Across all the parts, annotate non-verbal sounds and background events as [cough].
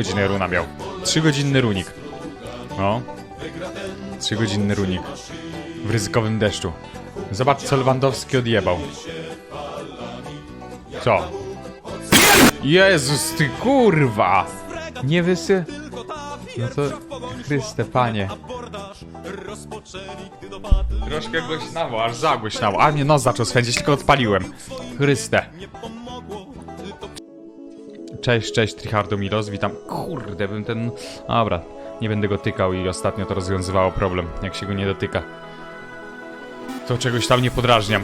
Godzinę runa miał. Trzygodzinny runik. No. Trzygodzinny runik. W ryzykowym deszczu. Zobacz co Lewandowski odjebał. Co? Jezus ty kurwa! Nie wysy... No to... Chryste panie. Troszkę głośnawo, aż za głośnawo. A mnie nos zaczął swędzić, tylko odpaliłem. Chryste. Cześć, cześć, Trichardo Miros, witam. Kurde, bym ten... Dobra, nie będę go tykał i ostatnio to rozwiązywało problem, jak się go nie dotyka. To czegoś tam nie podrażniam.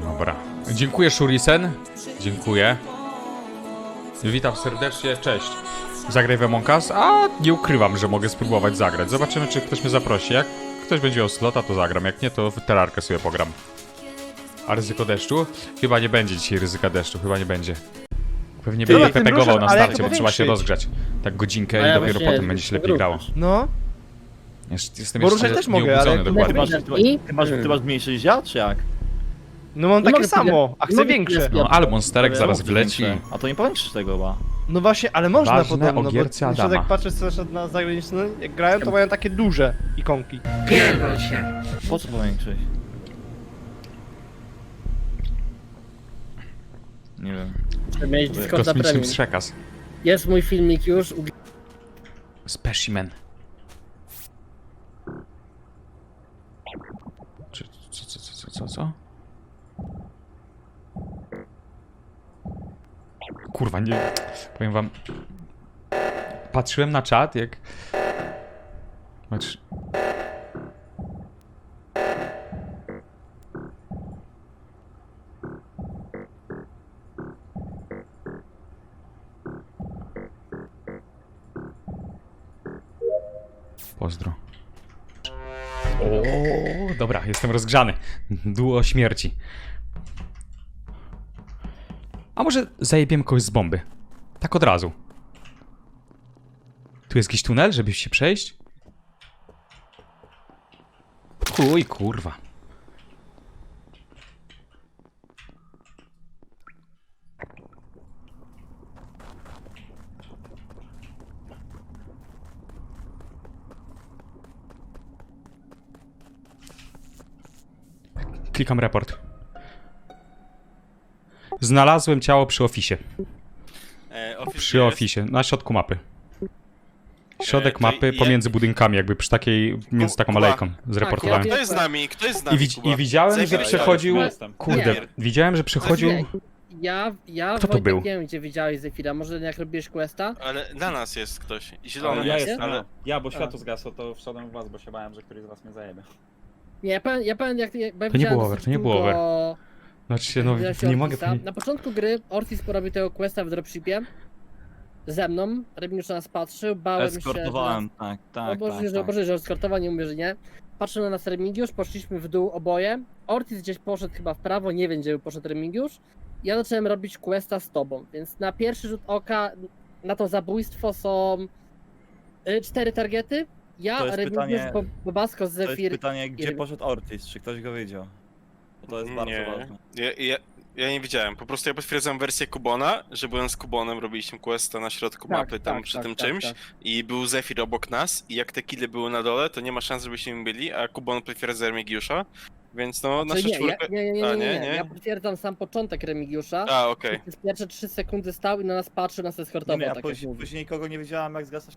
Dobra. Dziękuję, Shurisen. Dziękuję. Witam serdecznie, cześć. Zagraj w Among Us? A, nie ukrywam, że mogę spróbować zagrać. Zobaczymy, czy ktoś mnie zaprosi. Jak ktoś będzie miał slota, to zagram. Jak nie, to w terarkę sobie pogram. A ryzyko deszczu? Chyba nie będzie dzisiaj ryzyka deszczu, chyba nie będzie. Pewnie Ty, będę jak ten pepegował na ruszek, ale jak starcie, bo trzeba się powiększyć? rozgrzać. Tak godzinkę A ja i dopiero właśnie potem będzie się lepiej grało. No, Jeszcze, jestem Bo jeszcze ruszać też mogę, ale- nieobudzony dokładnie. Ty masz- Ty masz, ty masz mniejszy niż ja, czy jak? no mam Nie takie mogę samo, a nie chcę mogę większe. No ale monsterek zaraz wleci. większe. A to nie powiększysz tego chyba. No właśnie, ale można Ważne podobno, o bo gierce na przykład Adama. jak patrzę na zagraniczne, jak grają, to mają takie duże ikonki. Pierdol się. Po co powiększyć? Nie wiem. Mieć Discorda Kosmiczny premium. przekaz. Jest mój filmik już. u- Specimen. Czy, co, co, co, co, co, co? Kurwa, nie... Powiem wam... Patrzyłem na czat, jak... Patrz... Pozdro. O, dobra, jestem rozgrzany. Duo śmierci. A może zajebiemy kogoś z bomby? Tak od razu. Tu jest jakiś tunel, żeby się przejść? Kuj, kurwa. Klikam report. Znalazłem ciało przy ofisie. E, office Przy jest. ofisie, na środku mapy. Środek E, to mapy ja- pomiędzy budynkami, jakby przy takiej, między taką Kuba. alejką. Zreportowałem. Kto jest z nami? Kto jest z nami, I, widz, Kuba? I widziałem, że Zajmij- przechodził. ja Kurde, Nie. widziałem, że przechodził. Nie, Ja, ja Kto to Wojtek, był? nie wiem gdzie widziałeś Zefira, może jak robiłeś questa? Ale na nas jest ktoś. Zielony Ale ja jest, jestem, ale... ale... ja, bo światło zgasło, to wszedłem w was, bo się bałem, że któryś z was mnie zajebie. Nie, ja powiem, ja powiem jak, jak To nie było over, to nie było over. Znaczy się, no nie mogę. Na początku gry Ortiz porobił tego questa w dropshipie. Ze mną, Remigiusz na nas patrzył, bałem się... Eskortowałem, tak, tak, Oboże, tak, że, tak. że skortował, nie mówię, że nie. Patrzył na nas Remigiusz, poszliśmy w dół oboje. Ortiz gdzieś poszedł chyba w prawo, nie wiem gdzie poszedł Remigiusz. Ja zacząłem robić questa z tobą, więc na pierwszy rzut oka na to zabójstwo są y, cztery targety. Ja, To jest Remigiusz, pytanie- Bo- Bobasko, To jest Zefir. pytanie, gdzie poszedł Ortiz, czy ktoś go widział? Bo to jest bardzo ważne. Ja, ja, ja nie widziałem. Po prostu ja potwierdzam wersję Kubona, że byłem z Kubonem, robiliśmy questa na środku Tak, mapy, tam tak, przy tak, tym tak, czymś. tak. I był Zephyr obok nas. I jak te kile były na dole, to nie ma szans, żebyśmy byli, a Kubon potwierdza Remigiusza. Więc no, Czyli nasza nie, ja, czwórka... nie, nie, nie, A, nie, nie, nie, nie? Ja potwierdzam sam początek Remigiusza. A, okej. Przez pierwsze 3 sekundy stał i na nas patrzył, nas Nie, eskortował, no, ja tak jak później, później nikogo nie widziałem, jak zgasł.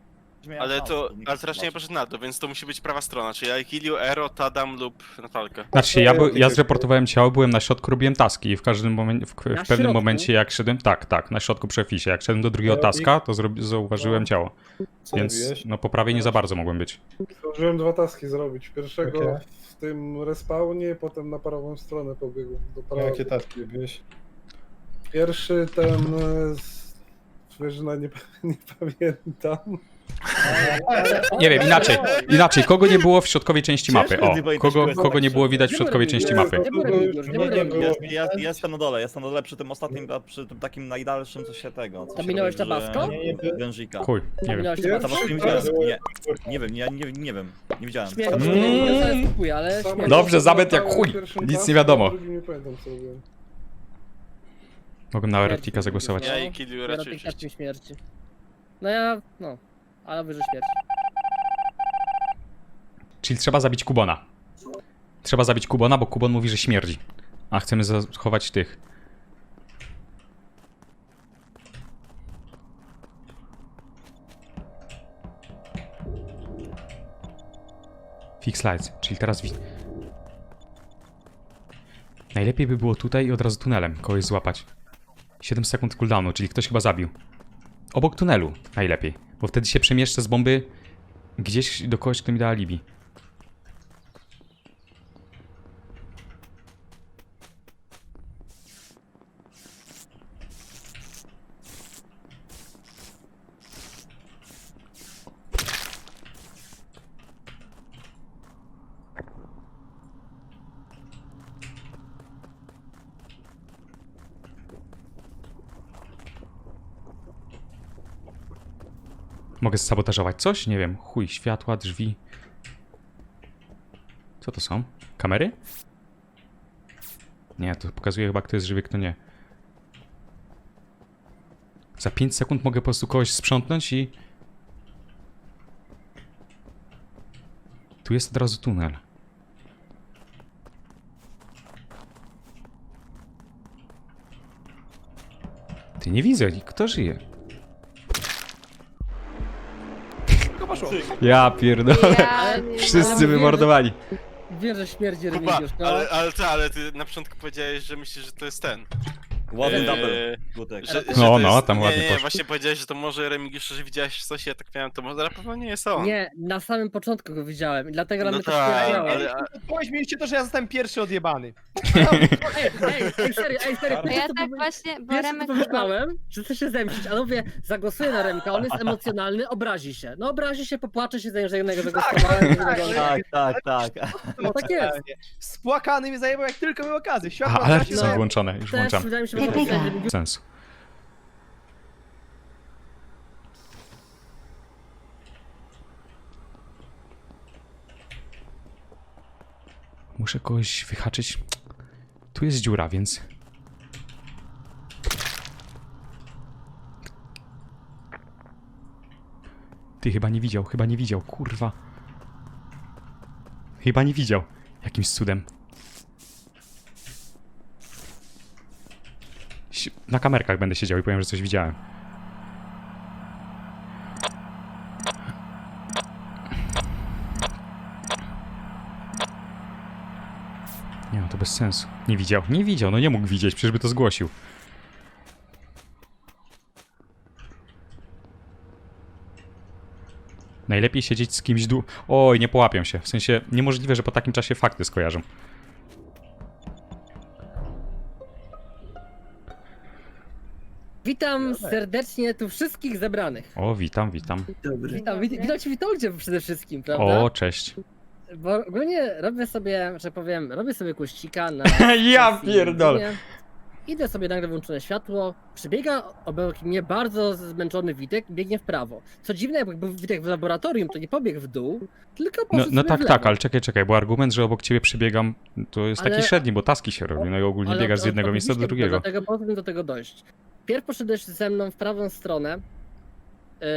Ale to... nikt Ale teraz nie poszedł na to, więc to musi być prawa strona. Czyli Aikiliu, Ero, Tadam lub Natalka. Znaczy, ja, by, ja zreportowałem ciało, byłem na środku, robiłem taski i w każdym momencie, w, w pewnym środku? momencie jak szedłem, tak, tak, na środku przy ofisie, jak szedłem do drugiego No i- taska, to zrobi, zauważyłem ciało, Co więc robiłeś? no po prawej nie za bardzo mogłem być. Zdążyłem dwa taski zrobić. Pierwszego Jakie? w tym respawnie, potem na prawą stronę pobiegł. Do prawej. Jakie taski robiłeś? Pierwszy ten... e, z- Wiesz, no nie, [laughs] nie pamiętam. Nie wiem, inaczej, inaczej, kogo nie było w środkowej części mapy, o, kogo, kogo nie było widać w środkowej części mapy. Nie nie było. Ja, ja jestem na dole, jestem na dole przy tym ostatnim, a przy tym takim najdalszym, co się tego. Co To się minąłeś robi, Tabasco? że-. Wężyka. Chuj, nie wiem. Minąłeś Tabasco? Tabasco nie widziałem, nie, nie wiem, ja nie, nie wiem, nie widziałem. Mm. ja kupuję, ale. Dobrze, zamet jak chuj. Nic nie wiadomo. a Nie pamiętam co robiłem. Mogłem na Erotika zagłosować. Ja no. i Kiliu raczej wszyscy. śmierci. No ja, no, ale wyżej śmierci. Czyli trzeba zabić Kubona. Trzeba zabić Kubona, bo Kubon mówi, że śmierdzi. A chcemy zachować tych. Fix lights, czyli teraz. Najlepiej by było tutaj i od razu tunelem kogoś złapać. 7 sekund cooldownu, czyli ktoś chyba zabił. Obok tunelu najlepiej, bo wtedy się przemieszczę z bomby gdzieś do kogoś, kto mi da alibi. Mogę sabotażować coś? Nie wiem. Chuj, światła, drzwi. Co to są? Kamery? Nie, to pokazuje chyba kto jest żywy, kto nie. Za 5 sekund mogę po prostu kogoś sprzątnąć i... Tu jest od razu tunel. Ty nie widzę, kto żyje? Poszło. Ja pierdolę. Ale- ale Wszyscy wymordowani. Wiem, że śmierdzi Kuba, Remigiusz, no. ale, ale, ty, ale ty na początku powiedziałeś, że myślisz, że to jest ten. Ładny Eee, double, Gutek. Że, że No, to no, tam ładnie nie, nie, poszło. właśnie powiedziałeś, że to może Remigiusz, że widziałeś coś, ja tak miałem, to może na pewno nie jest on. Nie, na samym początku go widziałem i dlatego na No mnie to tak, ale- a- Powiedz mi to, że ja zostałem pierwszy odjebany. Ej, ej, ej, serio, ej, serio, No No ja pierwsze, tak co właśnie, bo Pierwsze Remek... pomyślałem, że chcę się zemścić, ale mówię, zagłosuję na Remka, on jest emocjonalny, obrazi się. No obrazi się, popłacze się, że jednego zagłosowałem, drugiego nie. Tak, tak, tak. No tak jest. Spłakany mnie zajebał jak tylko miał okazję. Światło ale zgasił, są no. włączone, już Też włączam. wydaje mi się, jest Sens. Muszę kogoś wyhaczyć. Tu jest dziura, więc... Ty chyba nie widział, chyba nie widział, kurwa. Chyba nie widział. Jakimś cudem. Na kamerkach będę siedział i powiem, że coś widziałem. Nie no, to bez sensu. Nie widział, nie widział, no nie mógł widzieć, przecież by to zgłosił. Najlepiej siedzieć z kimś dłu... Oj, nie połapią się. W sensie, niemożliwe, że po takim czasie fakty skojarzą. Witam serdecznie tu wszystkich zebranych. O, witam, witam. Witam, wit witam cię Witoldzie przede wszystkim, prawda? O, cześć. Bo ogólnie robię sobie, że powiem, robię sobie kuścika na... [laughs] Ja sesji pierdolę. Idę sobie nagle włączone światło, przebiega obok mnie bardzo zmęczony Witek, biegnie w prawo. Co dziwne, jakby był Witek w laboratorium, to nie pobiegł w dół, tylko No, poszedł no sobie tak, w lewo. tak, ale czekaj, czekaj, bo argument, że obok ciebie przebiegam, to jest taki Ale- średni, bo taski się robi, no i ogólnie Ale biegasz z jednego miejsca do drugiego. Dlatego powinien do tego dojść. Pierw poszedłeś ze mną w prawą stronę yy,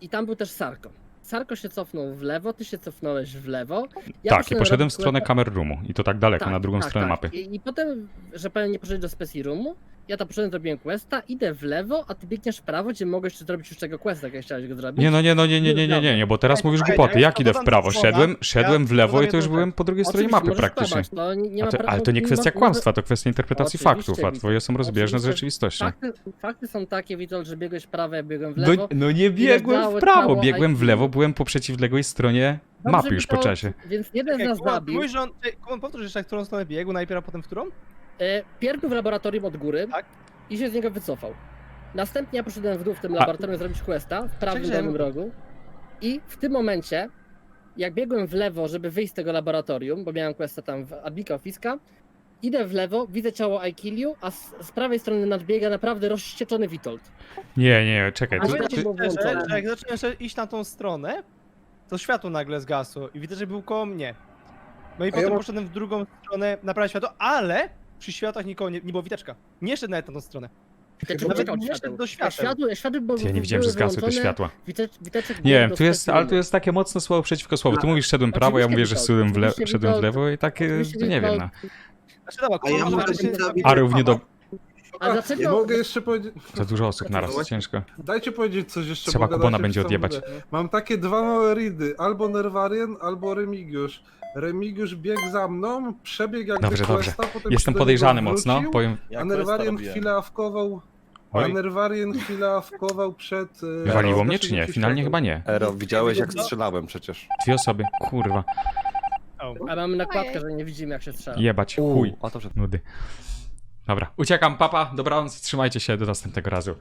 i tam był też Sarko. Sarko się cofnął w lewo, ty się cofnąłeś w lewo. Ja tak, i poszedłem w stronę kółeczka- kamer roomu i to tak daleko, Tak, na drugą tak, stronę tak. mapy. I, I potem, że powiem, nie poszedłeś do Speci Roomu, ja tam poszedłem, zrobiłem questa, idę w lewo, a ty biegniesz w prawo, gdzie mogłeś jeszcze zrobić już tego questa, jak chciałeś go zrobić. Nie no, nie no, nie, nie, nie, nie, nie, nie, bo teraz mówisz głupoty, ja jak idę w prawo? Szedłem, szedłem w lewo i to już byłem po drugiej stronie Oczywiście, mapy możesz praktycznie. kłamać, to nie, nie A ma to, pra- ale to nie kwestia ma- kłamstwa, to kwestia interpretacji Oczywiście, faktów, a twoje są rozbieżne z Oczywiście. rzeczywistością. Fakty, fakty są takie, Witold, że biegłeś w prawo, ja biegłem w No, lewo. no nie biegłem w prawo, biegłem w lewo, byłem po przeciwległej stronie Dobrze, mapy już po Witold, czasie. Więc jeden z nas zabił. Mówisz, że on... Ej, powtórz jeszcze, w którą stronę biegł, najpierw, a potem w którą? E, Pierw był w laboratorium od góry Tak. i się z niego wycofał. Następnie ja poszedłem w dół w tym A- laboratorium zrobić questa w prawym Czekaj, dolnym rogu. I w tym momencie, jak biegłem w lewo, żeby wyjść z tego laboratorium, bo miałem questa tam w Admika Ofiska, idę w lewo, widzę ciało you, a z, z prawej strony nadbiega naprawdę rozścieczony Witold. Nie, nie, czekaj, A to, wy- Powiem ci było szczerze, włączone. że jak zacząłem jeszcze iść na tą stronę, to światło nagle zgasło i widzę, że był koło mnie. No i potem mam- poszedłem w drugą stronę, naprawić światło, ale przy światłach nikogo nie, nie było witeczka. Nie szedł nawet na tą stronę. Nawet nie szedł do świateł. światło, światło ja nie widziałem, że były zgasły te wyłączone, światła. Witeczek Nie wiem, tu jest, ale tu jest takie mocne słowo przeciwko słowu. Ty mówisz, szedłem prawo, ja Oczywiście mówię, że szedłem w, le oczywiście szedłem w lewo i tak, e, Oczywiście nie wiem, no. Znaczy, dobra, A ja kurwa, się- A równie do... A dlaczego... Ja mogę jeszcze powiedzieć... Za dużo osób naraz, ciężko. Dajcie powiedzieć coś jeszcze, Trzeba bo gadacie Kubona przez będzie całą odjebać. Mam takie dwa małe ridy, albo Nerwarian, albo Remigiusz. Remigiusz biegł za mną, przebiegł jak Dobrze, do questa, dobrze. potem Jestem się do podejrzany niego mocno, wrócił, powiem... Ja A chwilę awkował... A Oj, Nerwarian chwilę awkował przed... e, wywaliło mnie czy nie? Finalnie chyba nie. Ero, widziałeś jak strzelałem przecież. Dwie osoby, kurwa. A mamy nakładkę, że nie widzimy jak się strzela. Jebać, chuj. a to, że Nudy. Dobra, uciekam, papa, dobranoc, trzymajcie się, do następnego razu.